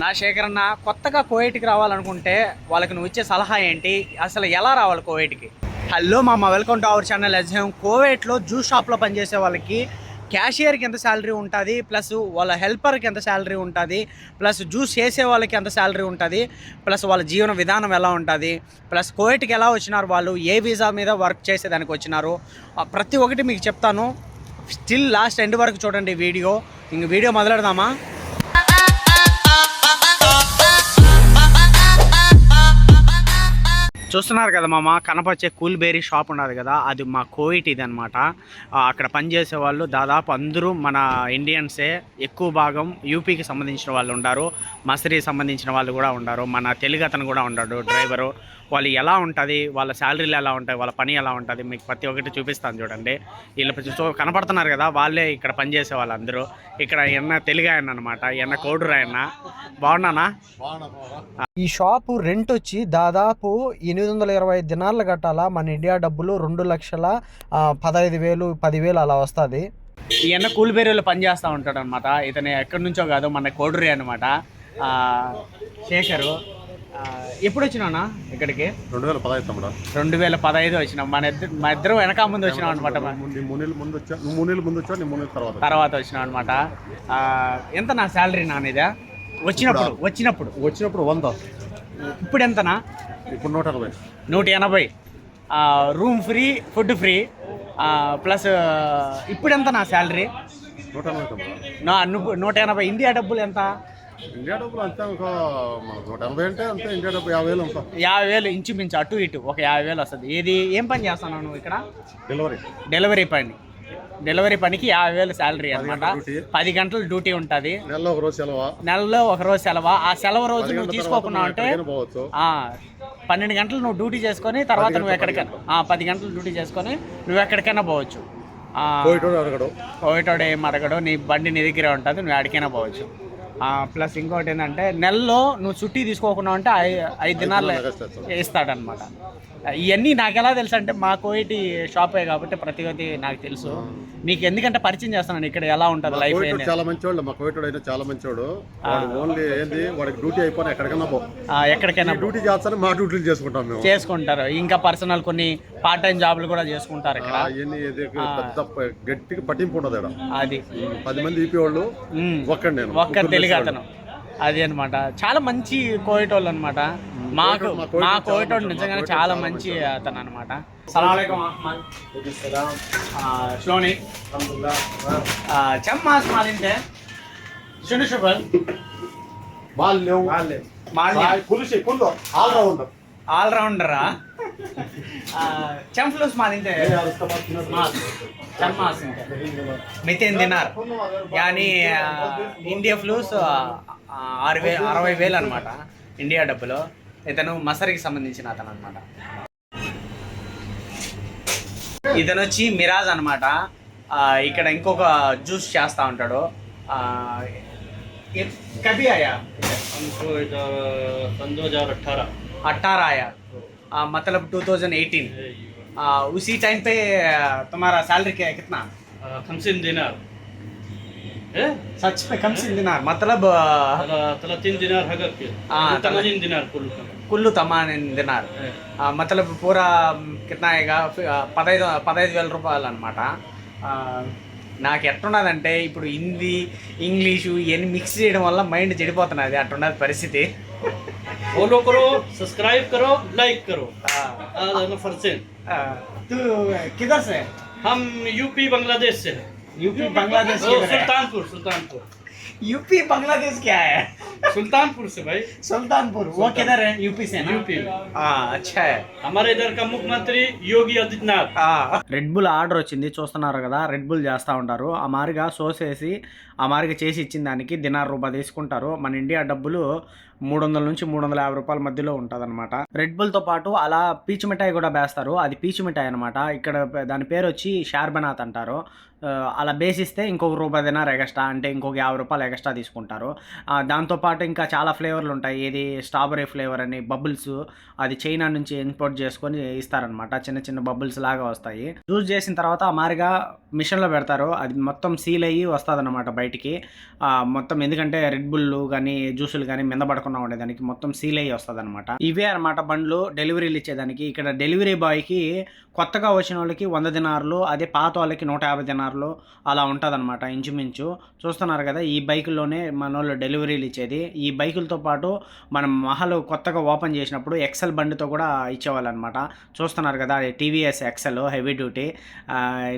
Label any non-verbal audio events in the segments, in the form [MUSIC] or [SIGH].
నా శేఖరన్న కొత్తగా కోయేటికి రావాలనుకుంటే వాళ్ళకి నువ్వు ఇచ్చే సలహా ఏంటి? అసలు ఎలా రావాలి కోవిడ్కి హలో మామ వెల్కమ్ టు అవర్ ఛానల్ అజయం కోవేట్లో జ్యూస్ షాప్లో పనిచేసే వాళ్ళకి క్యాషియర్కి ఎంత శాలరీ ఉంటుంది ప్లస్ వాళ్ళ హెల్పర్కి ఎంత శాలరీ ఉంటుంది ప్లస్ జ్యూస్ చేసే వాళ్ళకి ఎంత శాలరీ ఉంటుంది ప్లస్ వాళ్ళ జీవన విధానం ఎలా ఉంటుంది ప్లస్ కోవిడ్కి ఎలా వచ్చినారు వాళ్ళు ఏ వీసా మీద వర్క్ చేసేదానికి వచ్చినారు ప్రతి ఒక్కటి మీకు చెప్తాను. స్టిల్ లాస్ట్ ఎండ్ వరకు చూడండి వీడియో. ఇంక వీడియో మొదలెడదామా? చూస్తున్నారు కదా మామ కనపచ్చే కూల్ బేరీ షాప్ ఉన్నది కదా అది మా కోవిట్ ఇది అనమాట అక్కడ పనిచేసే వాళ్ళు దాదాపు అందరూ మన ఇండియన్సే ఎక్కువ భాగం యూపీకి సంబంధించిన వాళ్ళు ఉన్నారు మసరీ సంబంధించిన వాళ్ళు కూడా ఉన్నారు మన తెలుగు అతను కూడా ఉన్నాడు డ్రైవరు. వాళ్ళు ఎలా ఉంటుంది వాళ్ళ శాలరీలు ఎలా ఉంటాయి వాళ్ళ పని ఎలా ఉంటుంది మీకు ప్రతి ఒక్కటి చూపిస్తాను చూడండి. వీళ్ళు చూ కనపడుతున్నారు కదా వాళ్ళే ఇక్కడ పనిచేసే వాళ్ళందరూ. ఇక్కడ ఎన్న తెలుగు ఆయన అనమాట ఎన్న కోడూరు ఆయన. బాగున్నానా? ఈ షాపు రెంట్ వచ్చి దాదాపు ఎనిమిది వందల ఇరవై దినాలు కట్టాలా మన ఇండియా డబ్బులు రెండు లక్షల పదహైదు వేలు పదివేలు అలా వస్తుంది. ఈయన కూలిబేరీలో పనిచేస్తూ ఉంటాడు అనమాట ఇతను ఎక్కడి నుంచో కాదు మన కోడూరి అనమాట శేఖరు ఎప్పుడు వచ్చినానా ఇక్కడికి? రెండు వేల పదహైదు తమ్ముడా. రెండు వేల పదహైదు వచ్చినాం మన ఇద్దరు మా ఇద్దరు వెనక ముందు వచ్చినాం అనమాట నీ మూడు నెలల ముందు వచ్చా నువ్వు మూడు నెలల ముందు వచ్చా నీ మూడు నెలల తర్వాత తర్వాత వచ్చినాం అనమాట ఎంత నా శాలరీ నానిదా వచ్చినప్పుడు వచ్చినప్పుడు. వచ్చినప్పుడు వంద. ఇప్పుడు ఎంతనా ఇప్పుడు నూట అరవై. నూట ఎనభై. Room free food free plus ఇప్పుడు ఎంత నా శాలరీ నూట ఎనభై నా నూట ఎనభై. ఇండియా డబ్బులు ఎంత? ఇండియా డబ్బులు అంతే నూట ఎనభై అంటే అంతే ఇండియా డబ్బు యాభై వేలు అంతా యాభై వేలు ఇంచుమించు అటు ఇటు ఒక యాభై వేలు వస్తుంది. ఏది ఏం పని చేస్తున్నావు నువ్వు ఇక్కడ? డెలివరీ డెలివరీ పని. డెలివరీ పనికి యాభై వేలు శాలరీ అనమాట. పది గంటలు డ్యూటీ ఉంటుంది. నెలలో ఒక రోజు సెలవా? నెలలో ఒక రోజు సెలవు? ఆ సెలవు రోజు నువ్వు మనం అంటే పన్నెండు గంటలు నువ్వు డ్యూటీ చేసుకొని తర్వాత నువ్వు ఎక్కడికైనా పది గంటలు డ్యూటీ చేసుకొని నువ్వు ఎక్కడికైనా పోవచ్చు. పోయేటోడు ఏం అడగడు నీ బండి నీ దగ్గరే ఉంటుంది నువ్వు ఎక్కడికైనా పోవచ్చు. ప్లస్ ఇంకోటి ఏంటంటే నెలలో నువ్వు చుట్టి తీసుకోకుండా ఉంటే ఐదు దినాలు ఇస్తాడనమాట ఇవన్నీ నాకు ఎలా తెలుసు అంటే మా కోవిటి షాపే కాబట్టి ప్రతి ఒక్కటి నాకు తెలుసు. మీకు ఎందుకంటే పరిచయం చేస్తున్నాను ఇక్కడ ఎలా ఉంటుంది లైఫ్ చాలా మంచివాడు మా కోవిటోడు అయితే చాలా మంచివాడు వాడు ఓన్లీ ఏంది వాడికి డ్యూటీ అయిపోయినా ఎక్కడికైనా పో. ఎక్కడికైనా డ్యూటీ చేస్తానే మా డ్యూటీలు చేసుకుంటాం మేము. చేసుకుంటారు. ఇంకా పర్సనల్ కొన్ని పార్ట్ టైం జాబులు కూడా చేసుకుంటారు ఇక్కడ. పెద్ద గట్టిగా పట్టింపు ఉండదు అది. పది మంది ఈపీ వాళ్ళు. ఒక్కడు నేను. తెలుగు. అతను. అది అనమాట చాలా మంచి కోవిటోళ్ళు అనమాట మాకు మా మంచోడు. నిజంగానే చాలా మంచి అతను అనమాట చెమ్మాస్ శును శుభల్. వాళ్ళు ఆల్రౌండరా? చెంఫ్లూస్ మాలింటే చెమ్మాస్ ఇంటే మితిన్ దినార్ కానీ ఇండియా ఫ్లూస్ ఆరు వే అరవై వేలు అనమాట ఇండియా డబ్బులు ఇతను మసరికి సంబంధించిన అతను అనమాట ఇతను వచ్చి మిరాజ్ అనమాట ఇక్కడ ఇంకొక జ్యూస్ చేస్తూ ఉంటాడు ఆ, ఏ- కభీ ఆయా हमको इधर आ, मतलब 2018 आ, उसी टाइम पे तुम्हारा सैलरी क्या है कितना खमसिन दिनार सच में कम से दिनार मतलब तीन दिनार हगक दिनार कुल కుళ్ళు తమాన్ మతలబ్ పూరా మ్, కిట్నా ఇక పదహైదు పదహైదు వేల రూపాయలు అనమాట నాకు ఎట్టున్నదంటే ఇప్పుడు హిందీ ఇంగ్లీషు ఇవన్నీ మిక్స్ చేయడం వల్ల మైండ్ చెడిపోతున్నది. అట్టున్నది పరిస్థితి. फॉलो करो सब्सक्राइब करो लाइक करो ఆ, फरसेन ఆ, तू किधर से हम यूपी बांग्लादेश से हैं यूपी बांग्लादेश ओ, किधर है? सुल्तानपुर सुल्तानपुर यूपी बांग्लादेश क्या है सुल्तानपुर से भाई सुल्तानपुर वो किधर है यूपी से ना यूपी में हाँ अच्छा है हमारे इधर का मुख्यमंत्री Yogi Adityanath Red Bull order వచ్చింది చూస్తున్నారు కదా రెడ్ బుల్ చేస్తూ ఉంటారు ఆ మారిగా సోస్ వేసి ఆ మారిగా చేసి ఇచ్చిన దానికి దినార్ రూపాయి తీసుకుంటారు మన ఇండియా డబ్బులు మూడు వందల నుంచి మూడు వందల యాభై రూపాయల మధ్యలో ఉంటుంది అనమాట రెడ్ బుల్తో పాటు అలా పీచు మిఠాయి కూడా వేస్తారు అది పీచు మిఠాయి అనమాట ఇక్కడ దాని పేరు వచ్చి షార్బనాథ్ అంటారు. అలా బేసిస్తే ఇంకొక రూపాయి ఎగస్ట్రా ఎక్స్ట్రా అంటే ఇంకొక యాభై రూపాయలు ఎక్స్ట్రా తీసుకుంటారు. దాంతోపాటు ఇంకా చాలా ఫ్లేవర్లు ఉంటాయి. ఏది స్ట్రాబెరీ ఫ్లేవర్ అని బబుల్స్ అది చైనా నుంచి ఇంపోర్ట్ చేసుకొని ఇస్తారనమాట చిన్న చిన్న బబుల్స్ లాగా వస్తాయి. జ్యూస్ చేసిన తర్వాత మారిగా మిషన్లో పెడతారు. అది మొత్తం సీల్ అయ్యి వస్తుంది అనమాట బయటికి మొత్తం ఎందుకంటే రెడ్ బుల్లు కానీ జ్యూసులు కానీ మిందపడకుండా ఉండేదానికి మొత్తం సీల్ అయ్యి వస్తుంది అనమాట ఇవే అనమాట బండ్లు డెలివరీలు ఇచ్చేదానికి. ఇక్కడ డెలివరీ బాయ్కి కొత్తగా వచ్చిన వాళ్ళకి వంద దినార్లు అదే పాత వాళ్ళకి నూట యాభై దినార్లు అలా ఉంటుందన్నమాట ఇంచుమించు. చూస్తున్నారు కదా ఈ బైకుల్లోనే మన వాళ్ళు డెలివరీలు ఇచ్చేది. ఈ బైకులతో పాటు మనం మహల్ కొత్తగా ఓపెన్ చేసినప్పుడు ఎక్సెల్ బండితో కూడా ఇచ్చేవాళ్ళు అనమాట చూస్తున్నారు కదా టీవీఎస్ ఎక్సెల్ హెవీ డ్యూటీ.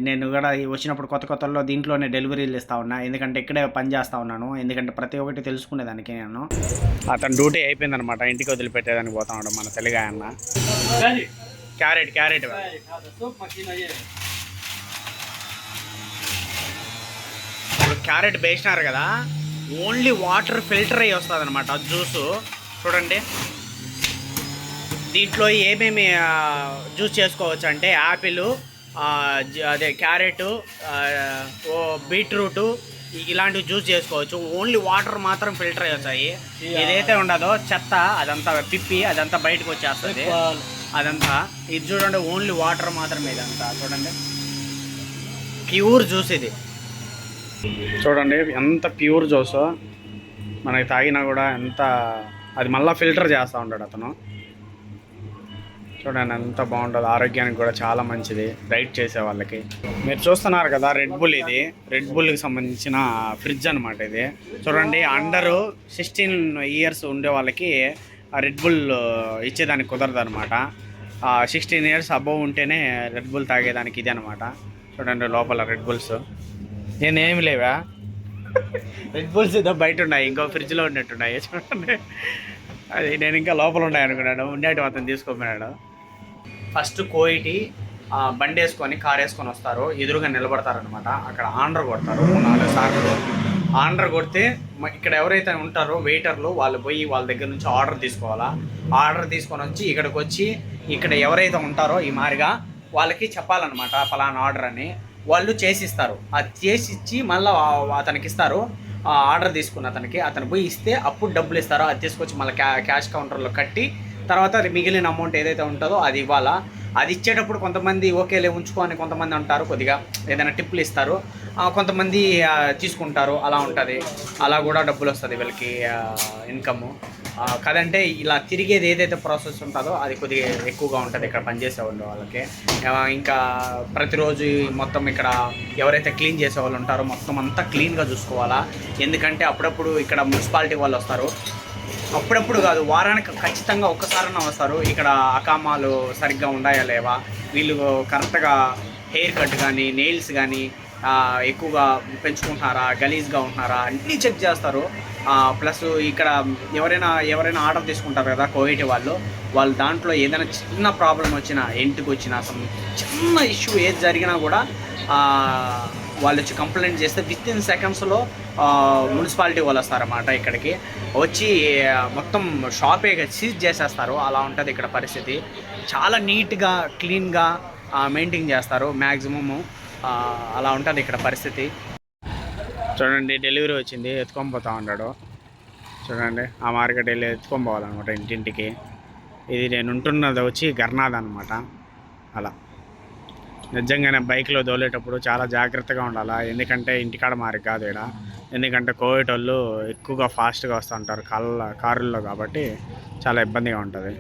నేను కూడా వచ్చినప్పుడు కొత్త కొత్తలో దీంట్లోనే డెలివరీలు ఇస్తా ఉన్నా. ఎందుకంటే ఇక్కడే పని చేస్తా ఉన్నాను. ఎందుకంటే ప్రతి ఒక్కటి తెలుసుకునేదానికి నేను. అతని డ్యూటీ అయిపోయింది అనమాట ఇంటికి వదిలిపెట్టేదానికి పోతా ఉన్నాడు మన తెలుగు అన్న క్యారెట్ క్యారెట్. క్యారెట్ వేసినారు కదా ఓన్లీ వాటర్ ఫిల్టర్ అయ్యి వస్తుంది అనమాట జ్యూస్. చూడండి. దీంట్లో ఏమేమి జ్యూస్ చేసుకోవచ్చు అంటే యాపిల్ అదే క్యారెట్ ఓ బీట్రూటు ఇలాంటివి జ్యూస్ చేసుకోవచ్చు. ఓన్లీ వాటర్ మాత్రం ఫిల్టర్ అయ్యి. వచ్చాయి ఏదైతే ఉండదో చెత్త అదంతా పిప్పి అదంతా బయటకు వచ్చేస్తుంది. అదంతా. ఇది చూడండి ఓన్లీ వాటర్ మాత్రమే ఇదంతా. చూడండి. ప్యూర్ జ్యూస్ ఇది. చూడండి ఎంత ప్యూర్ జ్యూస్. మనకి తాగినా కూడా ఎంత అది మళ్ళీ ఫిల్టర్ చేస్తూ ఉంటాడు అతను. చూడండి ఎంత బాగుంటుంది. ఆరోగ్యానికి కూడా చాలా మంచిది. డైట్ చేసే వాళ్ళకి. మీరు చూస్తున్నారు కదా రెడ్ బుల్ ఇది. రెడ్ బుల్కి సంబంధించిన ఫ్రిడ్జ్ అనమాట ఇది. చూడండి అండర్ సిక్స్టీన్ ఇయర్స్ ఉండే వాళ్ళకి ఆ రెడ్ బుల్ ఇచ్చేదానికి కుదరదు అనమాట సిక్స్టీన్ ఇయర్స్ అబోవ్ ఉంటేనే రెడ్ బుల్ తాగేదానికి ఇది అనమాట చూడండి లోపల రెడ్ బుల్స్ నేనేమి లేవా? రెడ్ బుల్స్ ఏదో బయట ఉన్నాయి ఇంకో ఫ్రిడ్జ్లో ఉన్నట్టున్నాయి. చూడండి. అది నేను ఇంకా లోపల ఉన్నాయనుకున్నాను. ఉండేటి అతను తీసుకోపోయినాడు. ఫస్ట్ కోయిటి బండి వేసుకొని కారు వేసుకొని వస్తారు. ఎదురుగా నిలబడతారనమాట అక్కడ ఆర్డర్ కొడతారు. నాలుగు సార్లు. ఆర్డర్ కొడితే ఇక్కడ ఎవరైతే ఉంటారో వెయిటర్లు వాళ్ళు పోయి వాళ్ళ దగ్గర నుంచి ఆర్డర్ తీసుకోవాలా? ఆర్డర్ తీసుకొని వచ్చి ఇక్కడికి వచ్చి ఇక్కడ ఎవరైతే ఉంటారో ఈ మారిగా వాళ్ళకి చెప్పాలన్నమాట ఫలానా ఆర్డర్ అని. వాళ్ళు చేసిస్తారు. అది చేసి ఇచ్చి మళ్ళీ అతనికి ఇస్తారు. ఆర్డర్ తీసుకున్న అతనికి. అతను పోయి ఇస్తే అప్పుడు డబ్బులు ఇస్తారు. అది తీసుకొచ్చి మళ్ళీ క్యా క్యాష్ కౌంటర్లో కట్టి తర్వాత మిగిలిన అమౌంట్ ఏదైతే ఉంటుందో అది ఇవ్వాలా? అది ఇచ్చేటప్పుడు కొంతమంది ఓకేలే ఉంచుకో అని కొంతమంది అంటారు కొద్దిగా ఏదైనా టిప్లు ఇస్తారు. కొంతమంది తీసుకుంటారు అలా ఉంటుంది. అలా కూడా డబ్బులు వస్తుంది వీళ్ళకి ఇన్కమ్ కదంటే ఇలా తిరిగేది ఏదైతే ప్రాసెస్ ఉంటుందో అది కొద్దిగా ఎక్కువగా ఉంటుంది ఇక్కడ పనిచేసే వాళ్ళు వాళ్ళకి. ఇంకా ప్రతిరోజు మొత్తం ఇక్కడ ఎవరైతే క్లీన్ చేసే వాళ్ళు ఉంటారో మొత్తం అంతా క్లీన్గా చూసుకోవాలా? ఎందుకంటే అప్పుడప్పుడు ఇక్కడ మున్సిపాలిటీ వాళ్ళు వస్తారు. అప్పుడప్పుడు కాదు వారానికి ఖచ్చితంగా ఒక్కసారైనా వస్తారు. ఇక్కడ అకామాలు సరిగ్గా ఉన్నాయా లేవా? వీళ్ళు కరెక్ట్గా హెయిర్ కట్ కానీ నెయిల్స్ కానీ ఎక్కువగా పెంచుకుంటున్నారా? గలీజ్గా ఉంటున్నారా? అన్నీ చెక్ చేస్తారు. ప్లస్ ఇక్కడ ఎవరైనా ఎవరైనా ఆర్డర్ తీసుకుంటారు కదా కోవిడ్ వాళ్ళు వాళ్ళు దాంట్లో ఏదైనా చిన్న ప్రాబ్లం వచ్చినా ఇంటికి వచ్చినా సమ్ చిన్న ఇష్యూ ఏది జరిగినా కూడా వాళ్ళు వచ్చి కంప్లైంట్ చేస్తే విత్ ఇన్ సెకండ్స్లో మున్సిపాలిటీ వాళ్ళు వస్తారన్నమాట ఇక్కడికి. వచ్చి మొత్తం షాపే సీజ్ చేసేస్తారు. అలా ఉంటుంది ఇక్కడ పరిస్థితి. చాలా నీట్గా క్లీన్గా మెయింటైన్ చేస్తారు మ్యాక్సిమము అలా ఉంటుంది ఇక్కడ పరిస్థితి. చూడండి డెలివరీ వచ్చింది. ఎత్తుకొని పోతా ఉన్నాడు. చూడండి ఆ మార్కెట్ వెళ్ళి ఎత్తుకొని పోవాలన్నమాట ఇంటింటికి. ఇది నేను ఉంటున్నది వచ్చి గర్నాథ్ అనమాట అలా. నిజంగానే బైక్లో దోలేటప్పుడు చాలా జాగ్రత్తగా ఉండాలా? ఎందుకంటే ఇంటికాడ మారి కాదు ఇక్కడ ఎందుకంటే కోవిడ్ వాళ్ళు ఎక్కువగా ఫాస్ట్గా వస్తూ ఉంటారు కాళ్ళ కారుల్లో కాబట్టి చాలా ఇబ్బందిగా ఉంటుంది.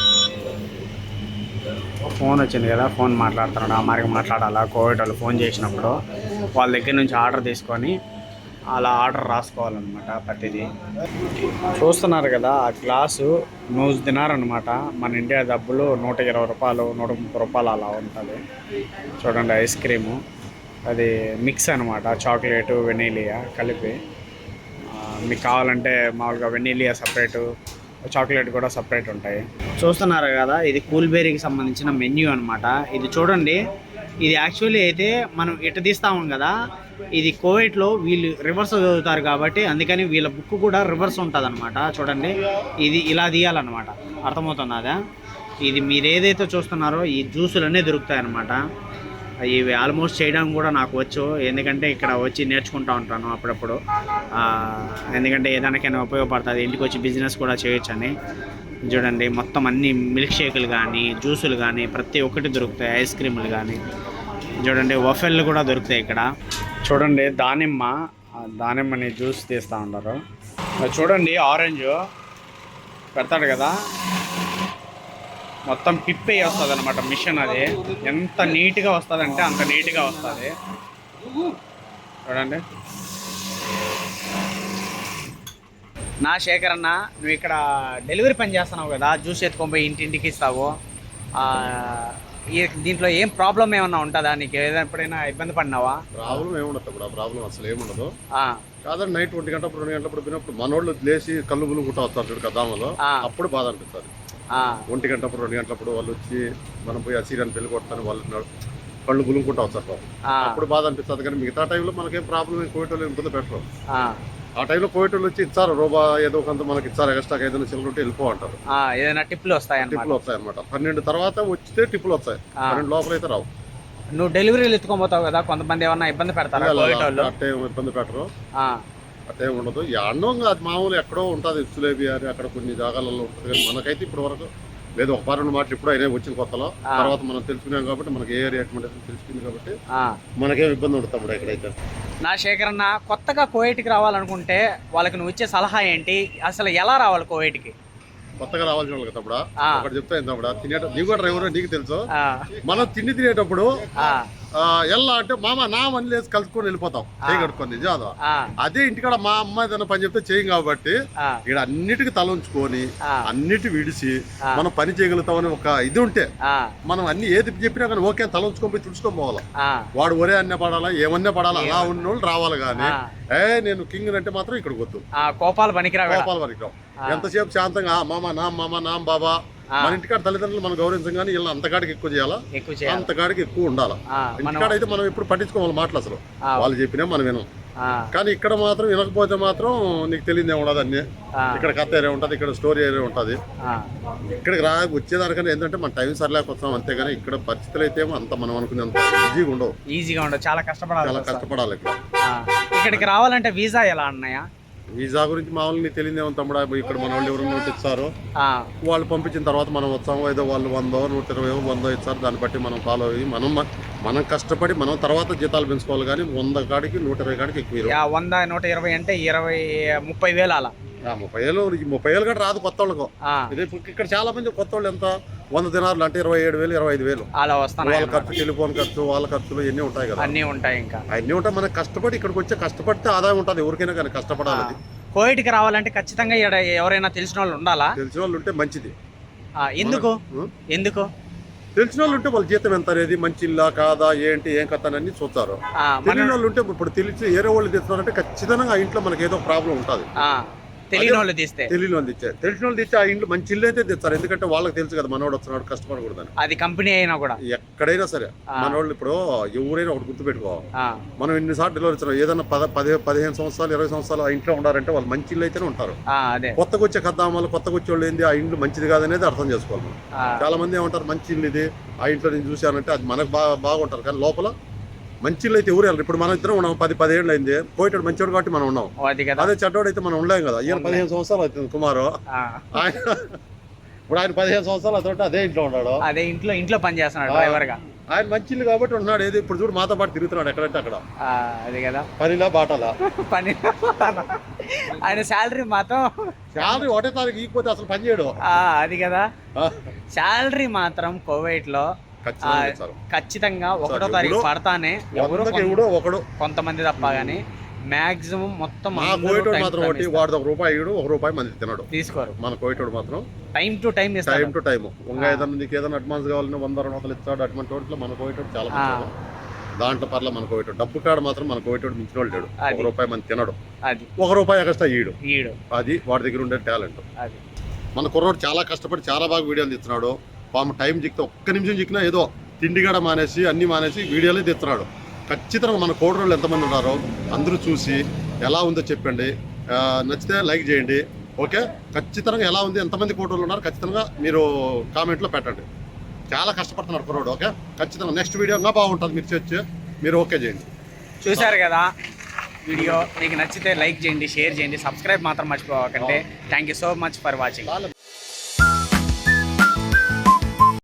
ఫోన్ వచ్చింది కదా ఫోన్ మాట్లాడుతున్నాడు? ఆ మాట్లాడాలా? కోవిడ్ వాళ్ళు ఫోన్ చేసినప్పుడు వాళ్ళ దగ్గర నుంచి ఆర్డర్ తీసుకొని అలా ఆర్డర్ రాసుకోవాలన్నమాట ప్రతిదీ. చూస్తున్నారు కదా ఆ గ్లాసు నూజు తినారనమాట అనమాట మన ఇండియా డబ్బులు నూట ఇరవై రూపాయలు నూట ముప్పై రూపాయలు అలా ఉంటుంది. చూడండి ఐస్ క్రీము. అది మిక్స్ అనమాట చాక్లెట్ వెనీలియా కలిపి. మీకు కావాలంటే మామూలుగా వెనీలియా సపరేటు చాక్లెట్ కూడా సపరేట్ ఉంటాయి. చూస్తున్నారు కదా ఇది కూల్బెరీకి సంబంధించిన మెన్యూ అనమాట ఇది చూడండి ఇది యాక్చువల్లీ అయితే మనం ఇటు తీస్తాము కదా ఇది కోవిడ్లో వీళ్ళు రివర్స్ చదువుతారు కాబట్టి అందుకని వీళ్ళ బుక్ కూడా రివర్స్ ఉంటుంది అనమాట చూడండి. ఇది ఇలా తీయాలన్నమాట. అర్థమవుతుంది ఇది మీరు ఏదైతే చూస్తున్నారో ఈ జ్యూసులన్నీ దొరుకుతాయి అన్నమాట ఇవి ఆల్మోస్ట్ చేయడం కూడా నాకు వచ్చు. ఎందుకంటే ఇక్కడ వచ్చి నేర్చుకుంటా ఉంటాను అప్పుడప్పుడు. ఎందుకంటే ఏదానికైనా ఉపయోగపడుతుంది. ఇంటికి వచ్చి బిజినెస్ కూడా చేయొచ్చని. చూడండి. మొత్తం అన్ని మిల్క్ షేకులు కానీ జ్యూసులు కానీ ప్రతి ఒక్కటి దొరుకుతాయి. ఐస్ క్రీములు కానీ చూడండి. వఫెల్లు కూడా దొరుకుతాయి ఇక్కడ. చూడండి దానిమ్మ దానిమ్మని జ్యూస్ తీస్తూ ఉంటారు చూడండి ఆరెంజ్ పెడతాడు కదా. మొత్తం పిప్పే వస్తుంది అనమాట మిషన్ అది. ఎంత నీట్గా వస్తుంది అంటే అంత నీట్గా వస్తుంది. చూడండి. నా శేఖర్ అన్న నువ్వు ఇక్కడ డెలివరీ పని చేస్తున్నావు కదా జ్యూస్ ఎత్తుకొని పోయి ఇంటింటికి ఇస్తావు. దీంట్లో ఏం ప్రాబ్లం ఏమన్నా ఉంటుందా? నీకు ఏదైనా ఎప్పుడైనా ఇబ్బంది పడినావా? ప్రాబ్లం ఏముండదు ఆ ప్రాబ్లం అసలు ఏముండదు ఆ, కాదండి నైట్ ఒంటి గంట రెండు గంటప్పుడు పోయినప్పుడు మనోళ్ళు లేచి కళ్ళు బులు గుట్ట వస్తారు చూడు కదామలో ఆ. అప్పుడు బాధ అనిపిస్తుంది. ఆ, ఒంటి గంటప్పుడు రెండు గంటలప్పుడు వాళ్ళు వచ్చి మనం పోయి అసీరాన్ని పెళ్ళి కొడతాను వాళ్ళు కళ్ళు బులుకుంటా వస్తారు పాపం. ఆ, అప్పుడు బాధ అనిపిస్తుంది. కానీ మిగతా టైంలో మనకేం ప్రాబ్లం కోవిడ్ వాళ్ళు ఇబ్బంది పెట్టరు. ఆ, టైంలో వాళ్ళు వచ్చి ఇచ్చారు రూబా ఏదో కొంత మనకి ఇచ్చారు ఎక్స్ట్రా ఏదైనా చిల్లర ఉంటే వెళ్ళిపో అంటారు. ఆ, ఏదైనా టిప్లు వస్తాయన్నమాట టిప్పులు వస్తాయి అనమాట పన్నెండు తర్వాత వచ్చితే టిప్పులు వస్తాయి. ఆ. పన్నెండు లోపల అయితే రావు. నువ్వు డెలివరీలు ఎత్తుకోబోతావు కదా కొంతమంది ఏమన్నా ఇబ్బంది పెడతారా అట్టే ఇబ్బంది పెట్టరు. అట్టే ఉండదు. అన్నం అది మామూలు ఎక్కడో ఉంటుంది సులేబి అని అక్కడ కొన్ని జాగాలలో ఉంటుంది కానీ మనకైతే ఇప్పటి వరకు లేదు ఒక పన్నెండు మాటలు ఇప్పుడు అయినా వచ్చిన కొత్తలో. ఆ. తర్వాత మనం తెలుసుకున్నాం కాబట్టి మనకి ఏ రికమెండేషన్ తెలిసింది కాబట్టి. మనకేం ఇబ్బంది ఉండదు తమ్ముడు ఎక్కడైతే. నా శేఖర్ అన్న కొత్తగా కోవిడ్కి రావాలనుకుంటే వాళ్ళకి నువ్వు ఇచ్చే సలహా ఏంటి? అసలు ఎలా రావాలి కోవిడ్కి కొత్తగా రావాల్సిన ఆ. ఒకటి చెప్తా తమ్ముడా తినేట నీకు కూడా డ్రైవర్ నీకు తెలుసు. మనం తిండి తినేటప్పుడు ఎలా అంటే మామ నా మని లేసి కలుసుకొని వెళ్ళిపోతాం చేయి కట్టుకొని నిజాదా అదే ఇంటికాడ మా అమ్మ ఏదైనా పని చెప్తే చేయం కాబట్టి ఇక్కడ అన్నిటికీ తల ఉంచుకొని. అన్నిటి విడిచి. మనం పని చేయగలుగుతామని ఒక ఇది ఉంటే మనం అన్ని ఏది చెప్పినా కానీ ఓకే తల ఉంచుకొని పోయి తుడుచుకొని పోవాలి వాడు ఒరే అన్న పడాలా ఏమన్నా పడాలా అలా ఉన్న వాళ్ళు రావాలి కానీ. ఏ నేను కింగ్ అంటే మాత్రం ఇక్కడికి వద్దు కోపాలు పనికిరావు కోపాల వరకు రావు. ఎంతసేపు శాంతంగా "ఆ, మామ నా మామ నా బాబా. మన ఇంటికాడ తల్లిదండ్రులు మనం గౌరవించం కానీ వీళ్ళని అంతకాడికి ఎక్కువ చేయాలా? అంతకాడికి ఎక్కువ ఉండాలా? ఇంటికాడ అయితే మనం ఎప్పుడు పట్టించుకోవాలి మాటలు అసలు. వాళ్ళు చెప్పినా మనం వినం కానీ ఇక్కడ మాత్రం వినకపోతే మాత్రం నీకు తెలియదే ఉండదు అన్ని. ఇక్కడ కథ ఏరే ఉంటుంది ఇక్కడ స్టోరీ ఏరే ఉంటుంది. ఇక్కడికి రా వచ్చేదానికన్నా ఏంటంటే మన టైం సరిలేకపోతున్నాం అంతేగాని ఇక్కడ పరిస్థితులు అయితే అంత మనం అనుకునేంత ఈజీగా ఉండవు. ఈజీగా ఉండదు చాలా కష్టపడాలి చాలా. కష్టపడాలి ఇక్కడ. ఇక్కడికి రావాలంటే వీసా ఎలా అన్నయ్య? వీసా గురించి మామూలు నీకు తెలియదే తమ్ముడా ఇక్కడ మన వాళ్ళు ఎవరు నోట్ ఇస్తారు ఆ, వాళ్ళు పంపించిన తర్వాత మనం వచ్చాము ఏదో వాళ్ళు వందో నూట ఇరవై వందో ఇచ్చారు దాన్ని బట్టి మనం ఫాలో అయ్యి మనం మనం కష్టపడి మనం తర్వాత జీతాలు పెంచుకోవాలి కానీ వంద కాడికి నూట ఇరవై కాడికి ఎక్కువ వంద నూట ఇరవై అంటే ఇరవై ముప్పై వేలు అలా. ముప్పై ఈ ముప్పై ఏళ్ళు కూడా రాదు కొత్త వాళ్ళకు. ఇక్కడ చాలా మంది కొత్త వాళ్ళు ఎంత? వంద దినారులు అంటే ఇరవై ఏడు వేలు ఇరవై ఐదు వేలు. అలా వస్తున్నాయి వాళ్ళ ఖర్చు టెలిఫోన్ ఖర్చు వాళ్ళ ఖర్చులు ఇవన్నీ ఉంటాయి కదా. అన్నీ ఉంటాయి ఇంకా. అన్నీ ఉంటాయి. మనకి కష్టపడి ఇక్కడికి వచ్చే కష్టపడితే ఆదాయం ఉంటుంది. ఎవరికైనా కానీ కష్టపడాలి. కోవిడ్కి రావాలంటే ఖచ్చితంగా ఈడ ఎవరైనా తెలిసిన వాళ్ళు ఉండాలా? తెలిసిన వాళ్ళు ఉంటే మంచిది. ఎందుకు? ఎందుకు? తెలిసిన వాళ్ళు ఉంటే వాళ్ళ జీతం ఎంత అనేది మంచి ఇల్లా కాదా ఏంటి ఏం కథ అని చూస్తారు. తెలియని వాళ్ళు ఉంటే ఇప్పుడు తెలిసి ఏరే వాళ్ళు తెస్తున్నారంటే ఖచ్చితంగా ఆ ఇంట్లో మనకి ఏదో ప్రాబ్లం ఉంటుంది. తెలియని వాళ్ళు తీస్తే. తెలియని వాళ్ళు తెచ్చే తెలిసిన వాళ్ళు తెచ్చి ఆ ఇంట్లో మంచి ఇల్లు అయితే తెస్తారు. ఎందుకంటే వాళ్ళకి తెలుసు కదా మనోడు వస్తున్నాడు కష్టపడకూడదని అది కంపెనీ అయినా కూడా. ఎక్కడైనా సరే. మనోళ్ళు ఇప్పుడు ఎవరైనా ఒకటి గుర్తుపెట్టుకో. ఆ, మనం ఎన్నిసార్లు డెలివరీ ఇచ్చారు ఏదైనా పద పది పదిహేను సంవత్సరాలు ఇరవై సంవత్సరాలు ఆ ఇంట్లో ఉండారంటే వాళ్ళు మంచి ఇల్లు అయితేనే ఉంటారు. కొత్తగా వచ్చే కద్దాం వాళ్ళు కొత్తగా వచ్చే వాళ్ళు ఏంది? ఆ ఇంట్లో మంచిది కాదనేది అర్థం చేసుకోవాలి మనం. చాలా మంది ఏమంటారు? మంచి ఇల్లు ఇది. ఆ ఇంట్లో నేను చూశానంటే అది మనకు బాగా బాగుంటారు. కానీ లోపల మంచి ఇల్లు అయితే ఎవరు వెళ్ళరు. ఇప్పుడు మనం ఇద్దరం ఉన్నాం పది పదిహేళ్ళు అయింది. పోయేటాడు మంచివాడు కాబట్టి మనం ఉన్నాం. అది చెడ్డోడు అయితే మనం ఉండలేం కదా. ఈయన పదిహేను సంవత్సరాలు అవుతుంది కుమారు. ఆయన ఇప్పుడు ఆయన పదిహేను సంవత్సరాలు అవుతుంటే అదే ఇంట్లో ఉన్నాడు. అదే ఇంట్లో ఇంట్లో పని చేస్తున్నాడు డ్రైవర్గా ఆయన మంచి ఇల్లు కాబట్టి ఉన్నాడు ఏది ఇప్పుడు చూడు మాతో పాటు తిరుగుతున్నాడు ఎక్కడంటే అక్కడ. అది కదా. పనిలా బాటలా. [LAUGHS] పని ఆయన శాలరీ మాత్రం శాలరీ ఒకటే తారీఖు ఇకపోతే అసలు పని చేయడు. ఆ, అది కదా. శాలరీ మాత్రం కోవిడ్లో ఖచ్చితంగా ఒకటో తారీఖు పడతానే ఎవరు ఒకడు. కొంతమంది తప్ప గానీ మాక్సిమం మొత్తం మా కోయిటోడు మాత్రం ఒకటి. వాడు ఒక రూపాయి ఇడు ఒక రూపాయి మంది తినడు. తీసుకోరు. మన కోయిటోడు మాత్రం time to time time to time ఇంకా ఏదైనా నీకు ఏదైనా అడ్వాన్స్ కావాలని వంద రెండు వందలు ఇస్తాడు. అటువంటి వాటిలో మన కోయిటోడు చాలా. దాంట్లో పర్ల మన కోయిటోడు. డబ్బు కాడ మాత్రం మన కోయిటోడు మించిన వాళ్ళు లేడు. ఒక. రూపాయి మంది తినడు. అది. ఒక రూపాయి ఎక్స్ట్రా ఈడు. ఈడు. అది వాడి దగ్గర ఉండే టాలెంట్ అది. మన కుర్రోడు చాలా కష్టపడి చాలా బాగా వీడియోలు తీస్తున్నాడు. పాము టైం చిక్కితే ఒక్క నిమిషం చిక్కినా ఏదో తిండి కూడా మానేసి అన్ని మానేసి వీడియోలే తీస్తున్నాడు ఖచ్చితంగా మన కోడరోళ్ళు ఎంతమంది ఉన్నారో అందరూ చూసి ఎలా ఉందో చెప్పండి. నచ్చితే లైక్ చేయండి. ఓకే? ఖచ్చితంగా ఎలా ఉంది? ఎంతమంది కోటర్లు ఉన్నారు? ఖచ్చితంగా మీరు కామెంట్లో పెట్టండి. చాలా కష్టపడుతున్నాడు కుర్రోడు ఓకే? ఖచ్చితంగా నెక్స్ట్ వీడియో ఇంకా బాగుంటుంది. మీరు చర్చ మీరు ఓకే చేయండి. చూశారు కదా? వీడియో. మీకు నచ్చితే లైక్ చేయండి షేర్ చేయండి సబ్స్క్రైబ్ మాత్రం మర్చిపోకండి. Thank you so much for watching.